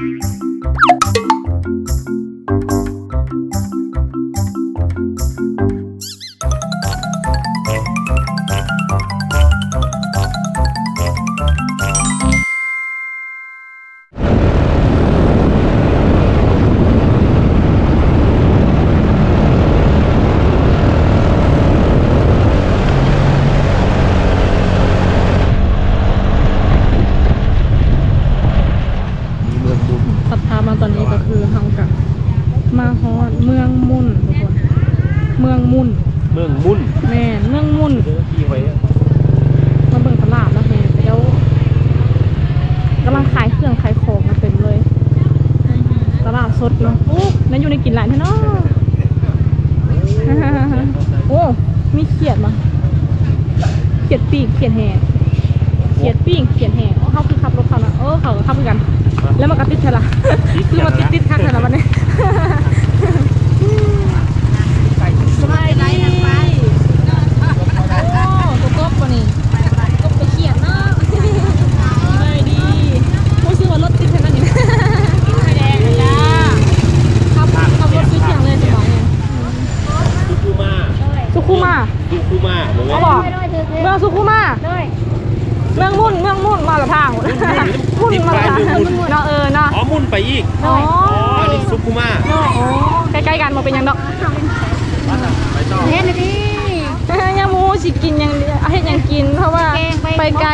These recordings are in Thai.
มี มืองมุ่นแม่นเมืองมุ่นเจอที่ไว้มาเบิ่งตลาดแล้วแม่แล้วกำลังขายเครื่องขายของมาเต็มเลย ตลาดสดเนาะโอ้นั่นอยู่ในกินหลายแท้เนาะโอ้มีเขียดมาเขียดปีกเขียดแห่เขียดปีกเขียดแห่โอ้เขาคือขับรถเขานะเออเขาก็ขับเหมือนกัน แล้วมันก็ติดเทละคือมาติดติดๆข้างกันแล้วมันเนี่ยสบายดีโอ้ตัวกบวะนี่กบไปเขียดเนาะสบายดีโอ้ยซื้อว่ารถติดเท่านั้นนี่ไฟแดงเลยจ้าขับขับรถซื้อเสียงเลยสบายเนี่ย สุคุมา สุขุมา สุคุมาเมือง เขาบอกเมืองสุขุมาเมืองมุ่นเมือง มุ่นมาละทางมุ่นมาละทางเนาะเออเนาะอ๋อมุ่นไปอีกอ๋ออ๋ออันนี้สุคุมาโอ้ใกล้ๆกันมาเป็นยังดอกไปต่อเฮ็ดดิยังมูสิกินยังเฮ็ดยังกินเพราะว่าไปไกล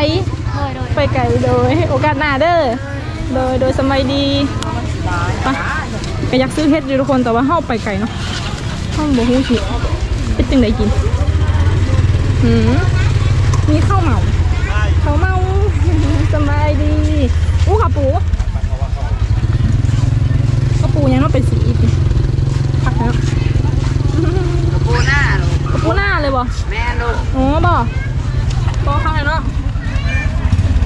โดยโดยไปไกลโดยโอกาสหน้าเด้อโดยโดยสมัยดีไปก็อยากซื้อเฮ็ดอยู่ทุกคนแต่ว่าเฮาไปไกลเนาะเฮาบ่ฮู้สิเป็นจังไดกินหืมมีข้าวเหมาเขาเมา สบายดี อู้ขาปูกระปูยังต้องเป็นสีอีกดิผักแล้วปูหน้ากระปูหน้าเลยบ่แม่ลูกอ๋อบ่บ่ข้างไหนเนาะ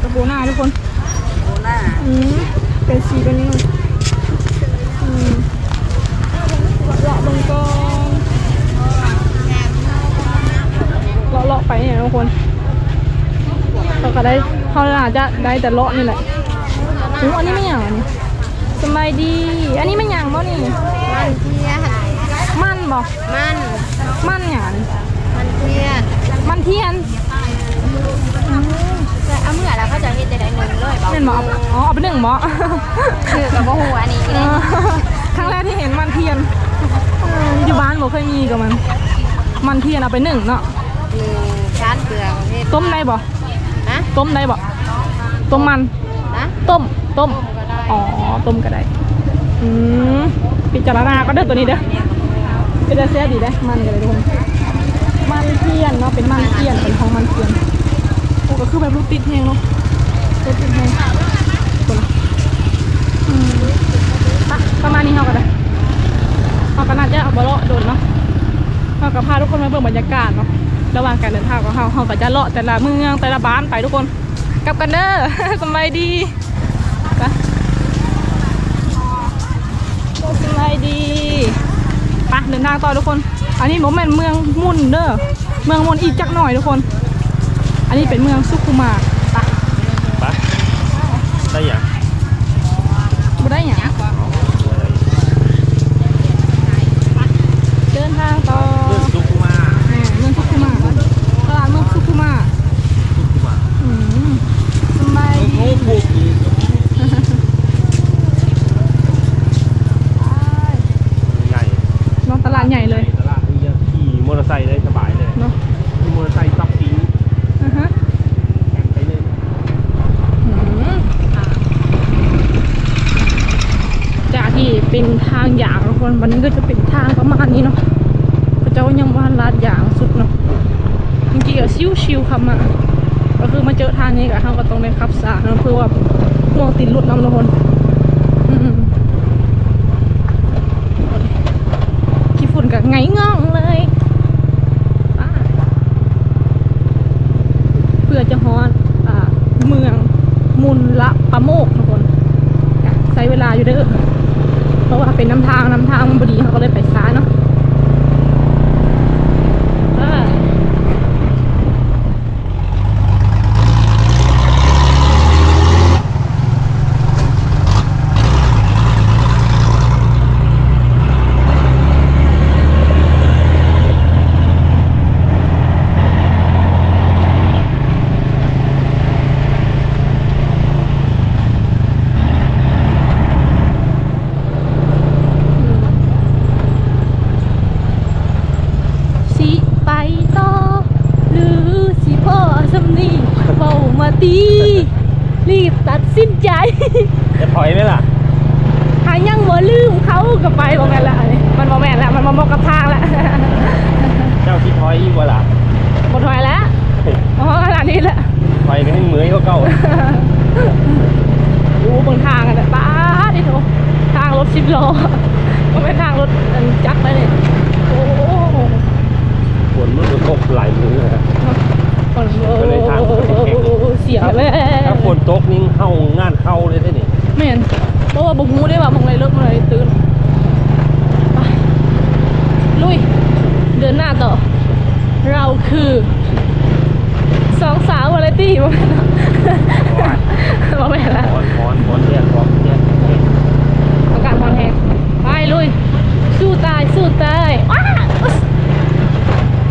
กระปูหน้าทุกคนปูหน้าอืมเป็นสีเป็นนี้อืมเลาะๆเบงกองเลาะๆไปเนี่ยทุกคนเราก็ได้เขาอาจจะได้แต่เลาะนี่แหละ อู้อันนี้ไม่อย่างอันนี้สบายดี อันนี้ไม่อย่างบ่นี่ มันเทียนมันบ่มันมันอย่างมันเทียนมันเทียนแต่เอาเมื่อแล้วเขาจะเฮ็ดได้หนึ่งเลยบอกเป็นหมออ๋อเอาไปหนึ่งหมอคือกับบ่ฮู้อันนี้เออครั้งแรกที่เห็นมันเทียนเอออยู่บ้านบ่เคยมีกับมัน มันเทียนเอาไปหนึ่งเนาะหนึ่งชั้นเปลือกเฮ็ดต้มได้บ่นะต้มได้บ่ต้มมันนะต้ม ต้ม อ๋อ ต้มก็ได้ อืมพิจารณาก็เด้อตัวนี้เด้อเป็นได้เสียดีได้อมันก็เลยทุกคนมันเทียนเนาะ เป็นมันเทียน เป็นของมันเทียนโอ้ก็คือแบบลูกติดแหงเนาะลูกติดแหงตัวละอืมอะประมาณนี้เขาก็ได้เขาก็น่าจะเอาบเลาะโดนเนาะเขาก็พาทุกคนมาเบิ่งบรรยากาศเนาะ ระหว่างการเดินทางของเขาเขาก็จะเลาะแต่ละเมืองแต่ละบ้านไปทุกคน กลับกันเด้อสบายดีไป สบายดีปะเดินทางต่อทุกคน อันนี้ผมเป็นเมืองมุ่นเด้อเมืองมุ่นอีกจักหน่อยทุกคน อันนี้เป็นเมืองสุขุมาไป ไปได้ยัง บ่ได้หยังเดินทางต่อ เมืองสุคุมา แหม่เมืองสุขุมาตลาดเมืองสุขุมา สุคุมา อืมสำบายดี โอ้โหใหญ่ น้องตลาดใหญ่เลย ตลาดนี่ขี่มอเตอร์ไซค์ได้สบายเลย เนาะ ขี่มอเตอร์ไซค์ซับปิ้ง อ่าฮะ แข่งไปเลย อืมจากที่เป็นทางอย่างทุก คนวันนี้ก็จะเป็นทางประมาณนี้เนาะพระเจ้ายังว่าลาดอย่างสุดเนาะจริงๆก็ชิวๆครับมาก็คือมาเจอทางนี้กับเขาก็ต้องได้ขับสาเนาะเพื่อว่าห่วงติดรถน้ำทุกคนขี้ฝุ่นกับไงงองเลยเพื่อจะฮอดอ่าเมืองมุนละปะโมกทุกคนใช้เวลาอยู่เด้อ เพราะว่าเป็นน้ำทางน้ำทางมันบดีเขาก็เลยไปซ้ายเนาะอ่า ตีรีบตัดสินใจ จะถอยไหมล่ะ หายังบ่ลืมเขา ก็ไปบ่แม่นละอันนี้มันบ่แม่นละมันบ่เหมาะกับทางละเจ้าที่ถอยอีกว่าล่ะบ่ถอยแล้วอ๋อขนาดนี้ละถอยไปให้เหมือยเขาเก่าดูบนทางกันนะป้าดิโถทางรถสิบล้อก็เป็นทางรถอันจักรเลยเนี่ยโอ้โหฝนมันก็ตกหลายมือนะก็เลยทางมันแข็งเสียเลยถ้าฝนตกนี่เข้างานเข้าเลยได้นี่ไม่เห็นเพราะว่าบุกมูได้ว่ามึงเลยรถมึงเลยตื่นไป ลุย เดินหน้าต่อ เราคือสองสาววาไรตี้มาแม่นมาแม่นละถอนถอนถอนแยกถอนแยกอากาศร้อนแฮงไปลุย สู้ตาย สู้ตายว้าอุ๊ย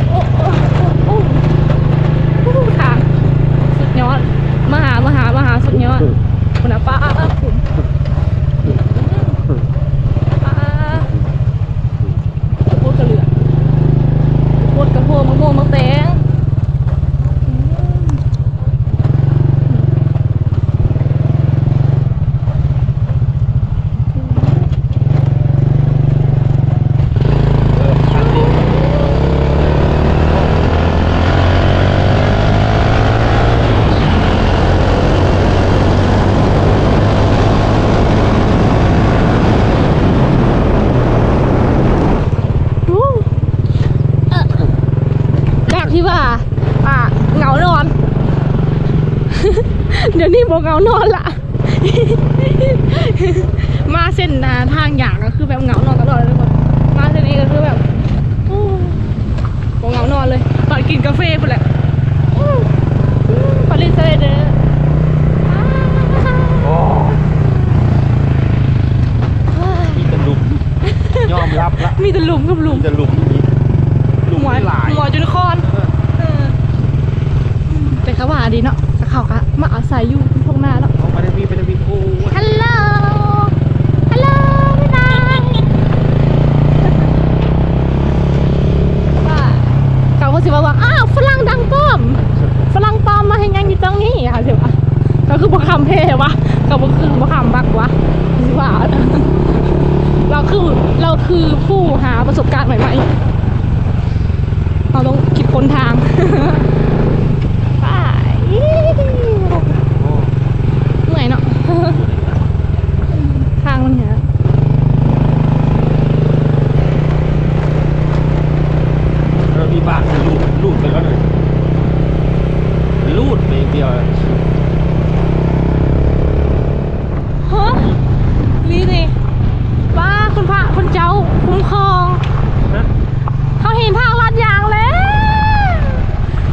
โอ้โอ้โอ้โอ้โอ้ทางสุดยอด มหามหามหาสุดยอดคุณอาป้าคุณป้าโคตรกระเหลือโคตรกระโพงมะม่วงมะแตงอืม เออคันนี้ อู้เอ่อจากที่ว่าอ่าเหงานอน เงานอนละ มาเส้นอ่าทางอย่างก็คือแบบเงานอนตลอดเลยทุกคน มาเส้นนี้ก็คือแบบอู้บอกเงานอนเลยตอนกินกาแฟคนแหละอู้อู้ปาริสเซเดอร์อ้าว โอ้มีแต่หลุมยอมรับละ มีแต่หลุมกับหลุ มี ม แต่หลุมอีกหลุม หัว ไม่หลาย หัวจุนคอนเอออืมแต่เขาว่าดีเนาะแต่เขาก็มาอาศัยอยู่พวกหน้าเนาะ เอาไปได้พี่ไปได้พี่โอ้ย ฮัลโหล ฮัลโหลพี่นางว่าเขาก็สิว่าว่า อ้าวฝรั่งดังป้อม ฝรั่งปลอมมาให้ยังอยู่ตรงนี้ค่ะเดี๋ยวว่าก็คือบ่คำเพ่วะก็บ่คือ บ่คำบักวะสิว่าเราคือเราคือผู้หาประสบการณ์ใหม่ๆ เราต้องคิดค้นทางไปเหนื่อยเนาะ ทางมันเนี้ย แล้วพี่บ้าคือลูดลูดไปก็เลยลูดไปอย่างเดียวอะ ฮะนี่นี่ว่าคุณพระคุณเจ้าคุ้มครอง ฮะ เขาเห็นทางลัดยางแล้ว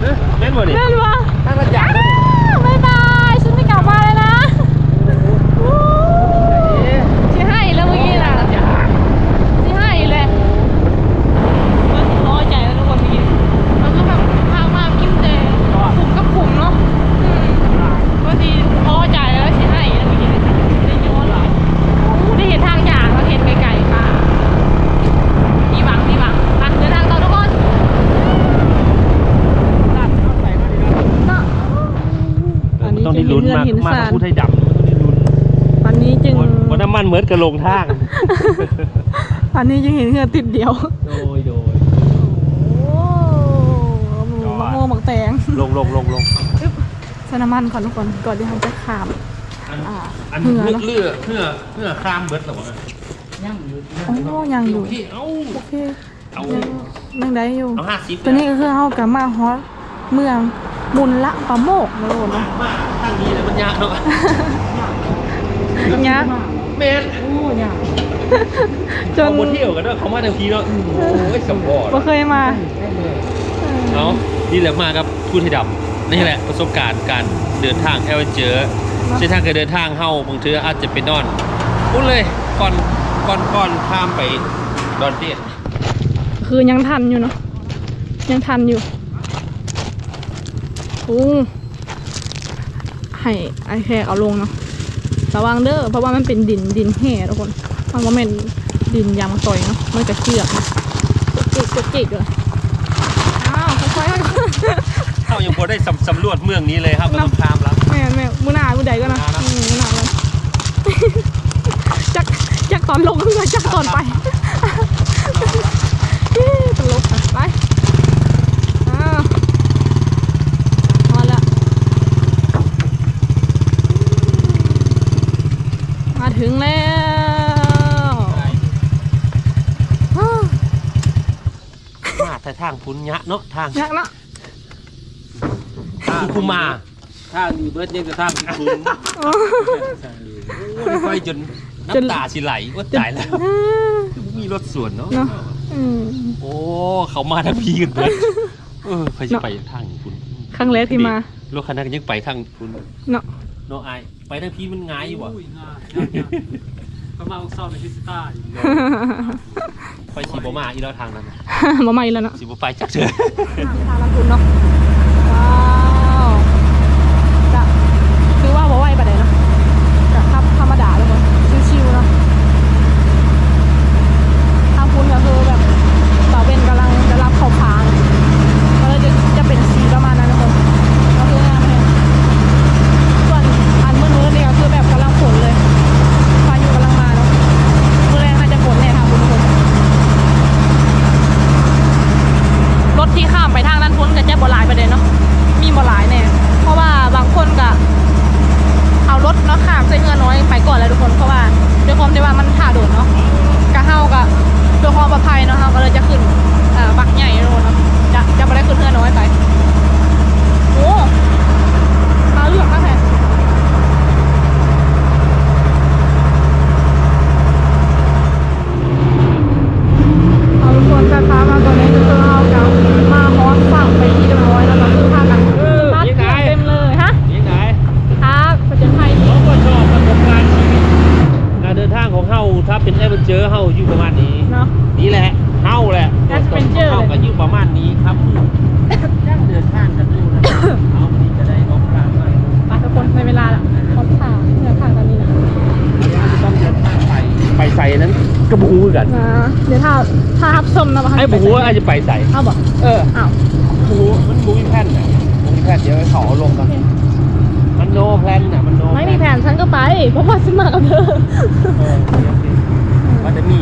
เอ๊ะแม่นบ่นี่ เล่นวะ ทางลัดยางเลย บ๊ายบายฉันไม่กลับมาเลยนะอู้สิให้แล้วเมื่อกี้น่ะสิให้แหละมันน้อยใจแล้วทุกคนเมื่อกี้มันก็แบบทางมากินแต่ขุมกับขุมเนาะอืมบางทีพอใจแล้วสิให้แล้วเมื่อกี้ได้ย้อนหรออู้ได้เห็นทางอย่างแล้วเห็นไกลๆค่ะมีหวังมีหวังรักเดินทางต่อทุกคนเนาะ ต้องได้ลุ้นมาก เห็น มากสารพูดให้ดำต้องได้ลุ้นตอนนี้จึงวันน้ำมันเหมือนกระลงทางตอนนี้จึงเห็นเหือติดเดียว โดยโดย โอ้มะม่วงหมักแตงลงลงลงลงใส่น้ำมันก่อนทุกคน ก่อนที่เราจะขาม อันอ่าอันเหงื่อเนอะ เลือเพื่อเพื่อข้ามเบิดเหรอวะโอ้ยังอยู่ ที่เอ้าโอเคเอายังยังได้อยู่ เอาห้าสิบตัวนี้ก็คือเฮากับมาฮอตเมือง มุนละปะโมกนะทุกคนมาเนาะมาทางนี้เลยมันยากเนาะเนี้ยเมนจนเขามาเที่ยวกันเนาะเขามาทางทีเนาะโอ้ยสมบอดบ่เคยมาเนาะนี่แหละมากับพูดให้ดำนี่แหละประสบการณ์การเดินทางแอลเจอเส้นทางการเดินทางเฮาบางทีอาจจะเป็นนอนพูดเลยก่อนก่อนก่อนข้ามไปดอนเตี้ยคือยังทันอยู่เนาะยังทันอยู่ โอ้ให้ไอแค่เอาลงเนาะระวังเด้อเพราะว่ามันเป็นดินดินแห่ทุกคนมันว่าเป็นดินยางต่อยเนาะมันจะเชือกนจิกจิกเลยอ้าวค่อยๆเข้ายังพอได้สำสำรวจเมืองนี้เลยครับก็ต้องข้ามแล้วนแม่มือหน้ามือใดก็นะมือหน้าเลยจักจักตอนลงก็จักตอนไปเฮ้ยตลกอะไปอ้าวมาละมาถึงแล้วอ้าว มาแต่ทางพุ้นยะเนาะทางยากเนาะคุมาทางดีเบิร์ดยังจะทางคุณอ๋อโอ้ยไปจนจนน้ำตาสิไหลว่าตายแล้วมีรถสวนเนาะเนาะอืมโอ้เขามาทางพี่กันเลยเออใครจะไปทางคุณครั้งแรกที่มารถคันนั้นก็ยังไปทางคุณเนาะเนาะไอายไปทางพี่มันง่ายอยู่วะอุ้ยง่ายประมาณเศร้าในพิสต้าอยู่ไปสีบมาอีแล้วทางนั้นน่ะมาใหม่แล้วเนาะสีบไปจักเถอะทางลำพูนเนาะ ว้าวจะคือว่าบ่ไหวปะเดี๋ยวเนาะจะขับธรรมดาเลยคนชิวๆเนาะทางพูนก็คือแบบสาวเบนกำลังจะรับเขาพางก็เลยจะจะเป็นสีประมาณนั้นนะคนก็คืองามเลยส่วนอันมืดๆเนี่ยก็คือแบบกำลังฝนเลยพายุกำลังมาเนาะมือแรงน่าจะฝนแน่ทางพูนทุกคน รถที่ข้ามไปทางด้านพ้นก็จะบ่หลายประเด็นเนาะ มีบ่หลายแน่ เพราะว่าบางคนก็เอารถเนาะข้ามใส่เงือน้อยไปก่อนแล้วทุกคน เพราะว่าด้วยความที่ว่ามันถ่าโดดเนาะกะเฮาก็เพื่อความปลอดภัยเนาะเฮาก็เลยจะขึ้นเอ่อบักใหญ่ทุกคนเนาะ จะจะไม่ได้ขึ้นเงือน้อยไป โอ้มาเลือกมากแพงเอาทุกคนจะค้ามาตอนนี้ก็คือเอากับมาฮอสฝั่งไปที่เรียบร้อยแล้วก็คือพากันพัดเครื่องเต็มเลยฮะ ยังไง ครับประจนภัย เขาก็ชอบประสบการณ์ชีวิตการเดินทางของเฮาถ้าเป็นแอดเวนเจอร์เฮาอยู่ประมาณนี้ เนาะ นี่แหละเฮาแหละ Adventure เฮาก็อยู่ประมาณนี้ครับย่างเดินทางกันอยู่นะครับเฮาวันนี้จะได้ออกทางไป ไปทุกคนในเวลาละพร้อมข่าวเนื้อข่าวตอนนี้นะ จะต้องเดินทางไปไปใส่นั้นก็บูกัน นะเดี๋ยวถ้าถ้ารับชมนะมา ไอ้บูว่าอาจจะไปใส่ เอาบ่ เออ อ้าว บูมันบูมีแพลนน่ะบูมี แพลนเดี๋ยวเขาเอาลงกันมันโนแพลนน่ะมันโนไม่มีแผนฉันก็ไป เพราะว่าฉันมากับเธอเออโอเคว่าจะมี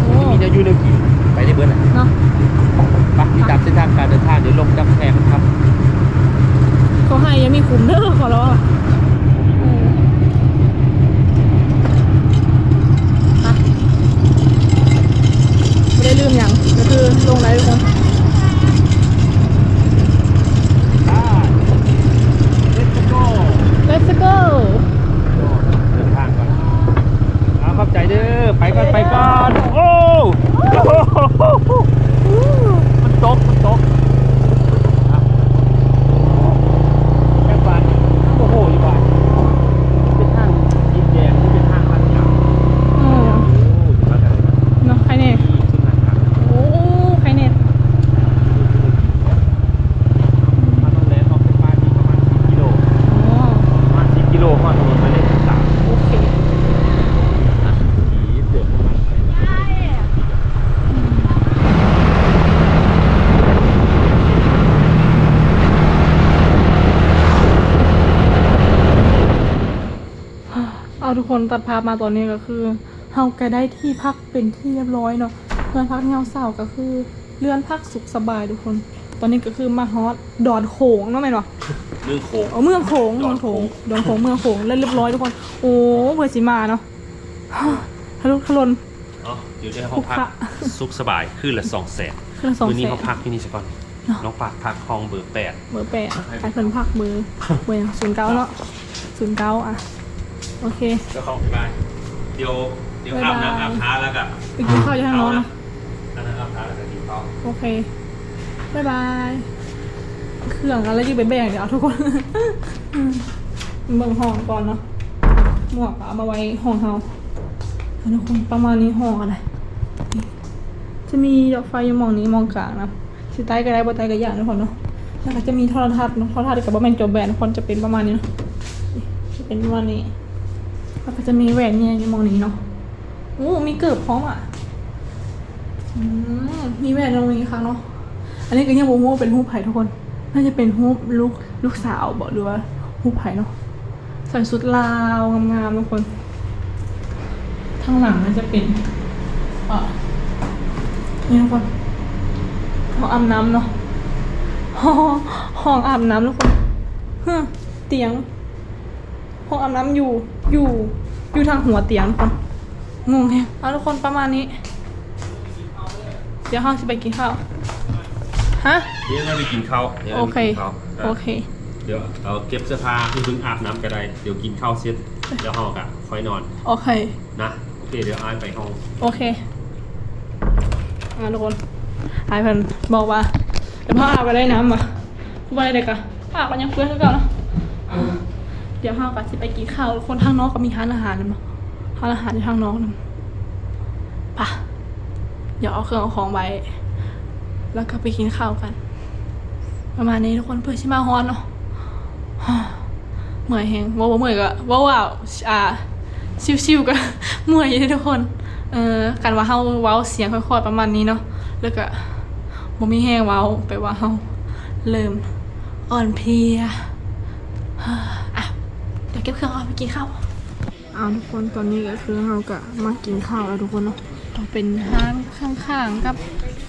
โอ้จะมีแนวยูแนวกินไปได้เบิร์ดน่ะเนาะไปติดตามเส้นทางการเดินทางเดี๋ยวลงจับแพงครับเขาให้ยังมีขุมเด้อขอร้องอะเออไปไม่ได้ลืมอย่างก็คือลงไหนทุกคน อ่า let's go let's go เดินทางก่อนเอาขอบใจเด้อ ไปก่อน ไปก่อน โอ้โหตก มันตกอะแค่บานโอ้โหอีบานเป็นทางดินแดงที่เป็นทางลาดยาว เออ โอ้ถึงแล้วกัน เนาะใครเนี่ย ที่ชุดนั้นครับ โอ้ใครเนี่ย มาตรงแลนด์ออกจากบ้านนี่ประมาณ10กิโล อ๋อ ประมาณ10กิโลมาถนนไปเลยสาม โอเค ขี่เสือประมาณไป เอา ทุกคนตัดภาพมาตอนนี้ก็คือเฮาก็ได้ที่พักเป็นที่เรียบร้อยเนาะเรือนพักเงาเสาก็คือเรือนพักสุขสบายทุกคน ตอนนี้ก็คือมาฮอตดอนโขงเนาะแม่นบ่เมืองโขงเอาเมืองโขงดเมืออนงโขโขงงดอนโขงเมืองโขงแล้วเรียบร้อยทุกคน โอ้เพื่อสิมาเนาะทะลุทะลนอ๋ออยู่ในห้องพักคุกคะสุขสบายคืนละสองแสนเครื่องสองวันนี้แสเขานพักที่นี่สักก่อนเนาะน้องปากพักคลองเบอร์แปดเบอร์แปดใครเพิ่นพักเบอร์เบอร์ศูนย์เก้าเนาะศูนย์เก้าอะ โอเคก็เข้าไปเดี๋ยวเดี๋ยวอาบน้ำอาบท้าแล้วก็ไปกินข้าวอยู่ทางโน้นนะอันนั้นอาบท้าแล้วก็กินข้าวโอเคบ๊ายบายเครื่องอะไรยืมไปแบ่งเดี๋ยวเอาทุกคนอืมเบิ่งห้องก่อนเนาะหมวกเอามาไว้ห้องเฮาเอาทุกคนประมาณนี้ห้องอะไรนี่จะมีดอกไฟอยู่หมองนี้หมองกลางนะสิใต้ก็ได้บ่ใต้ก็อย่างทุกคนเนาะแล้วก็จะมีโทรทัศน์เนาะโทรทัศน์กับบ่แม่นจอแบนทุกคนจะเป็นประมาณนี้เนาะนี่จะเป็นประมาณนี้ แล้วก็จะมีแหวนเนี่ยอยู่มองนี้เนาะโอ้มีเกิบพร้อมอะอมีแหวนตรงนี้ค่ะเนาะอันนี้ก็ยังบอกว่เป็นรูไผ่ทุกคน น่าจะเป็นรูลูกลูกสาวบอกหรือว่าผู้ไผ่เนาะใส่ชุดลาวงามๆทุกคนทางหลังมันจะเป็นอะนี่ทุกคนห้องอาบน้ำเนาะห้องห้องอาบน้ำทุกคนเฮ้เตียงห้องอาบน้ำอยู่ อยู่อยู่ทางหัวเตียงทุกคนงงแฮะเอาทุกคนประมาณนี้ เดี๋ยวห้องจะไปกินข้าวฮะเดี๋ยวเราไปกินข้าวดี๋ยวโอราเคไปกินข้าวโอเค เดี๋ยวเอาเก็บเสื้อผ้าเพิ่งอาบน้ำก็ได้เดี๋ยวกินข้าวเสร็จเดี๋ยวห้องอะค่อยนอนโอเค นะโอเคเดี๋ยวอายไปห้อง โอเคอ่าทุกคนไอ้เพิ่นบอกว่าเดี๋ยวพ่ออาบไปได้น้ำมาผู้บริเด็กอะอาบกันยังเพื่อนคือเก่าเนาะ เดี๋ยวพ่อกับสิไปกินข้าวคนทางนองก็มีร้านอาหารนะมั้งร้านอาหารอยู่ทางน้องนะปะเดี๋ยวเอาเครื่องเอาของไว้ แล้วก็ไปกินข้าวกัน ประมาณนี้ทุกคนเพื่อชิมาฮอนเนาะเหมื่อยแฮงว่าวเมื่อยก็ว่าว่าอ่าชิวๆก็เมื่อยอยู่เด้อทุกคน เออการว่าเฮาว้าเสียงค่อยๆประมาณนี้เนาะแล้วก็บ่มีแห้งว้าไปว่าเฮาเริ่มอ่อนเพลีย เดี๋ยวเก็บเครื่องเอาไปกินข้าวเอาทุกคนตอนนี้ก็คือเฮาก็มากินข้าวแล้วทุกคนเนาะเป็นร้านข้างๆกับ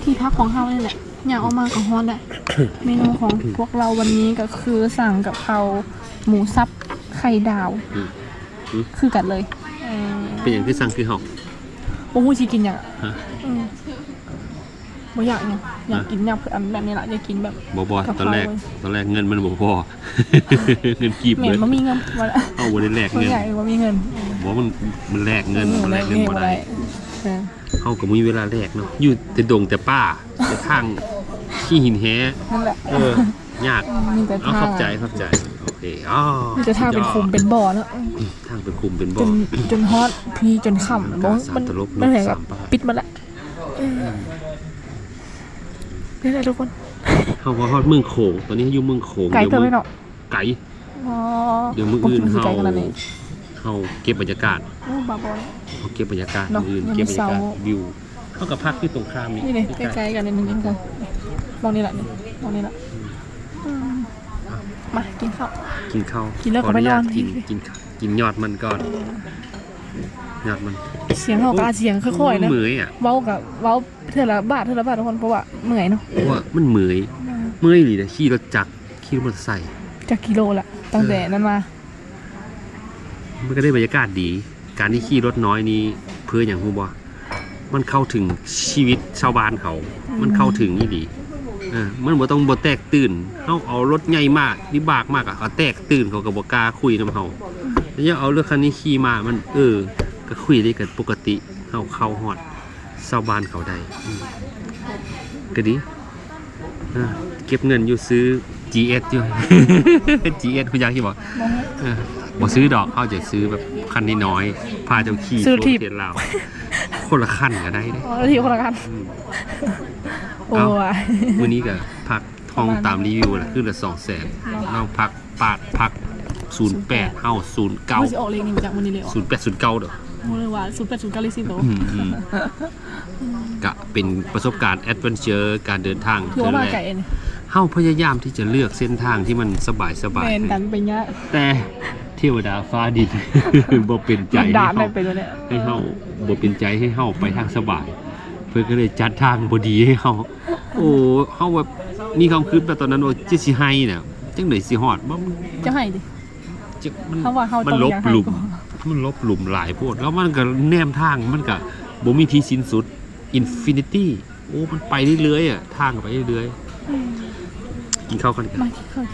ที่พักของเฮานี่แหละอยากเออกมากับฮอนแหละเมนูของพวกเราวันนี้ก็คือสั่งกับเพราหมูสับไข่ดาวอืมอืมคือกันเลยเออเป็นอย่างที่สั่งคือห้องโอ้โหชีกินอย่างอะฮะอืม บ่อยากเนี่ยอยากกินอย่างอันแบบนี้ละอยากกินแบบบอบอกับตอนแรกข้าวเลยตอนแรกเงินมันบอบอเงินกีบเหม็เลนยบ่มีเงินบ่ละเอาวันแรกบ่เงินอยากบ่มีเงินบอกว่ามันมันแลกเงินมันแลกเงินบ่ได้เออเขาก็มีเวลาแลกเนาะอยู่แต่ดงแต่ป้าแต่ทางขี้หินแฮนั่นแหละ เออยากมีแต่เอาทางเข้าใจเข้าใจโอเคอ๋อมีแต่ทางเป็นคุมเป็นบ่อเนาะทางเป็นคุมเป็นจบ่อ นจนฮอตพีจนค่ำบ่สามมันตลบมันเหมือนสากับมบาทปิดมาละเออ นี่แหละทุกคนเขาว่าฮอดเมืองโขงตอนนี้อยู่เมืองโขงไกลดี๋ยวเกินไปมื้อเนาะไก่อ๋อเดี๋ยวมื้ออื่นบ่คิดเฮาว่าสิไกลขนาดนี้เฮาเก็บบรรยากาศโอ้บาบอลเขาเก็บบรรยากาศเนาะมื้ออื่นยังเก็บบรรยากาศมีเสาวิวเขากับพักที่ตรงข้ามนี่เลยใกล้ๆกันนิดนึงเองค่ะมองนี่แหละนี่มองนี่แหละอืมมากินข้าวกินข้าวกินแล้วก็ขออญาตไปนอนกินกินข้าวกินยอดมันก่อนยอดมัน เสียงเขาก็อาจเสียงค่อยๆนะเหมื่อยอะเว้ากับเว้าเท่าละบาทเท่าละบาททุกคนเพราะว่าเหนื่อยเนาะเพราะว่ามันเหมื่อยเมื่อยหรือนะขี่รถจักรขี่รถมอเตอร์ไซค์จากกิโลละตั้งแต่นั้นมา มันก็ได้บรรยากาศดี การที่ขี่รถน้อยนี้เพื่ออย่างฮูบอมันเข้าถึงชีวิตชาวบ้านเขา มันเข้าถึงนี่ดีเออมันบ่ต้องบ่แตกตื่นเฮาเอารถใหญ่มากวิบากมากอะเขาแตกตื่นเขาก็บ่กล้าคุยนํเฮาแล้วอย่าเอารถคันนี้ขี่มามันเออ ก็คุยได้กันปกติเฮาเข้าฮอดชาวบ้านเขาได้อืมก็ดีอ่าเก็บเงินอยู่ซื้อ GS อยู่ GS คุณอยากที่บอกเออบ่ซื้อดอกเขาจะซื้อแบบคันน้อยๆพาเจ้าขี่ซื้อรถถีบเทียนลาวคนละคันก็ได้เด้อ๋อแล้วทีคนละกันอืมโอ้ยมื้อนี้ก็พักห้องตามรีวิวแหละคือละ2แสนน้องพักปาดพัก08เฮาเขาจะ09ออกเลขนี้มาจากวันนี้เลยเหรอ0809เด้อ โมเลยว่าศูนย์แปดศูนย์เก้าเลขสิบโตอืมอืมก็เป็นประสบการณ์แอดเวนเจอร์การเดินทางถือว่ามาแรไก่กเองเฮาพยายามที่จะเลือกเส้นทางที่มันสบายสบาแมยนกันไปเงี้ยแต่เทวดาฟ้าดิน บ่เป็นใจมันด่าให้ไม่เฮาไปตัวเนี้ยให้เฮาบ่เป็นใจให้เฮาไปทางสบาย เพื่อนก็เลยจัดทางบ่ดีให้เฮาโอ้เฮาแบบมีความคิดแบบตอนนั้นว่าจะสิให้น่ะจังได๋สิฮอดบ่มันจะให้ดิจะมันเขาว่าเขามันต้องลบอยากให้หลุม ก่อน มันลบหลุมหลายโพดแล้วมันก็แนมทางมันก็บ่มีที่สิ้นสุดอินฟินิตี้โอ้ มันไปเรื่อยๆอะทางก็ไปเรื่อยๆกินข้าวกันดีกว่า มาที่เคย